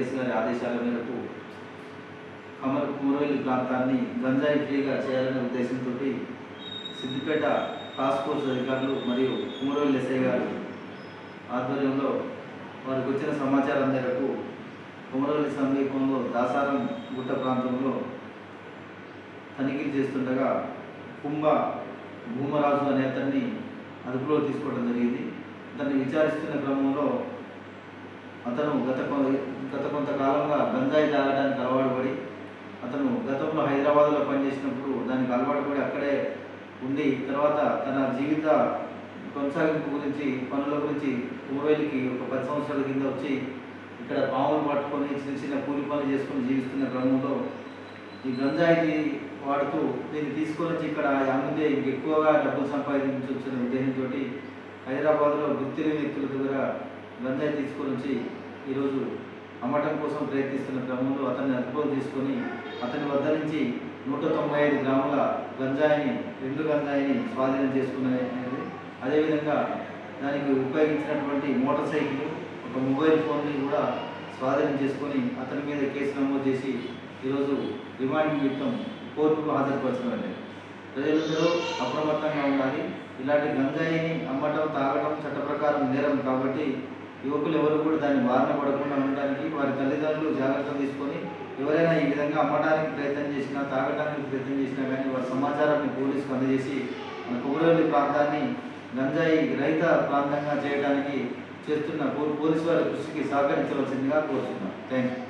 IPS గారి ఆదేశాల మేరకు కమర్ కూరవెల్లి ప్రాంతాన్ని గంజాయి ఫ్రీగా చేయాలనే ఉద్దేశంతో సిద్దిపేట టాస్క్ ఫోర్స్ అధికారులు మరియు కూరవెల్లి ఎస్ఐ గారు ఆధ్వర్యంలో వారికి వచ్చిన సమాచారం మేరకు కుమరవెల్లి సమీపంలో దాసారం గుట్ట ప్రాంతంలో తనిఖీలు చేస్తుండగా కుంభ భూమరాజు అనే అతన్ని అదుపులో తీసుకోవడం జరిగింది. అతన్ని విచారిస్తున్న క్రమంలో అతను గత గత కొంతకాలంగా గంజాయి తాగడానికి అలవాటు పడి అతను గతంలో హైదరాబాద్లో పనిచేసినప్పుడు దానికి అలవాటు పడి అక్కడే ఉండి తర్వాత తన జీవిత కొనసాగింపు గురించి పనుల గురించి కుమవేలికి ఒక పది సంవత్సరాల కింద వచ్చి ఇక్కడ పాములు పట్టుకొని చిన్న చిన్న కూలి పనులు చేసుకొని జీవిస్తున్న క్రమంలో ఈ గంజాయిని వాడుతూ దీన్ని తీసుకొని వచ్చి ఇక్కడ అమ్మితే ఎక్కువగా డబ్బులు సంపాదించవచ్చున్న ఉద్దేశంతో హైదరాబాద్లో గుర్తిలేని వ్యక్తుల దగ్గర గంజాయి తీసుకొని వచ్చి ఈరోజు అమ్మటం కోసం ప్రయత్నిస్తున్న క్రమంలో అతన్ని అదుపులో తీసుకొని అతని వద్ద నుంచి నూట తొంభై ఐదు గ్రాముల గంజాయిని రెండు గంజాయిని స్వాధీనం చేసుకున్నది అదేవిధంగా దానికి ఉపయోగించినటువంటి మోటార్ సైకిల్ ఒక మొబైల్ ఫోన్ని కూడా స్వాధీనం చేసుకొని అతని మీద కేసు నమోదు చేసి ఈరోజు రిమాండ్ నిమిత్తం కోర్టుకు హాజరుపరచడం ప్రజలందరూ అప్రమత్తంగా ఉండాలి. ఇలాంటి గంజాయిని అమ్మటం తాగడం చట్ట ప్రకారం నేరం కాబట్టి యువకులు ఎవరు కూడా దాన్ని బారిన పడకుండా ఉండడానికి వారి తల్లిదండ్రులు జాగ్రత్తలు తీసుకొని ఎవరైనా ఈ విధంగా అమ్మడానికి ప్రయత్నం చేసినా తాగడానికి ప్రయత్నం చేసినా కానీ వారి సమాచారాన్ని పోలీసుకు అందజేసి మన కుమరవెల్లి ప్రాంతాన్ని గంజాయి రహిత ప్రాంతంగా చేయడానికి చేస్తున్న పోలీసు వారి కృషికి సహకరించవలసిందిగా కోరుతున్నాం థ్యాంక్ యూ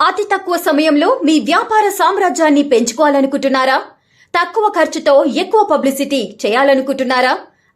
అతి తక్కువ సమయంలో మీ వ్యాపార సామ్రాజ్యాన్ని పెంచుకోవాలనుకుంటున్నారా? తక్కువ ఖర్చుతో ఎక్కువ పబ్లిసిటీ చేయాలనుకుంటున్నారా?